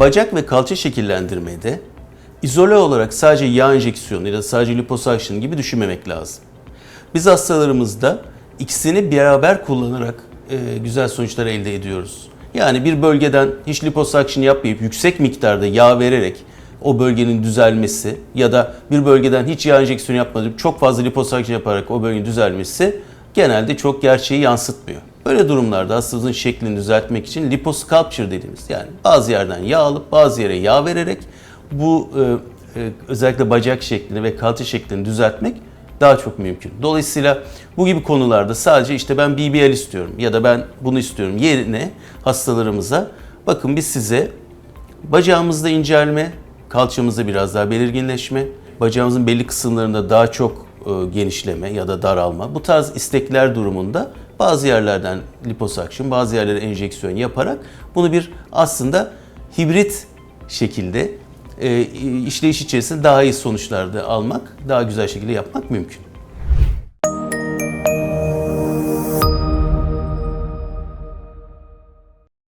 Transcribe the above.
Bacak ve kalça şekillendirmede izole olarak sadece yağ enjeksiyonu ya da sadece liposuction gibi düşünmemek lazım. Biz hastalarımızda ikisini beraber kullanarak e, güzel sonuçlar elde ediyoruz. Yani bir bölgeden hiç liposuction yapmayıp yüksek miktarda yağ vererek o bölgenin düzelmesi ya da bir bölgeden hiç yağ enjeksiyonu yapmayıp çok fazla liposuction yaparak o bölgenin düzelmesi genelde çok gerçeği yansıtmıyor. Böyle durumlarda hastamızın şeklini düzeltmek için liposculpture dediğimiz yani bazı yerden yağ alıp bazı yere yağ vererek bu e, e, özellikle bacak şeklini ve kalça şeklini düzeltmek daha çok mümkün. Dolayısıyla bu gibi konularda sadece işte ben BBL istiyorum ya da ben bunu istiyorum yerine hastalarımıza bakın biz size bacağımızda incelme, kalçamızda biraz daha belirginleşme, bacağımızın belli kısımlarında daha çok e, genişleme ya da daralma bu tarz istekler durumunda bazı yerlerden liposuction, bazı yerlere enjeksiyon yaparak bunu bir aslında hibrit şekilde e, işleyiş içerisinde daha iyi sonuçlarda almak, daha güzel şekilde yapmak mümkün.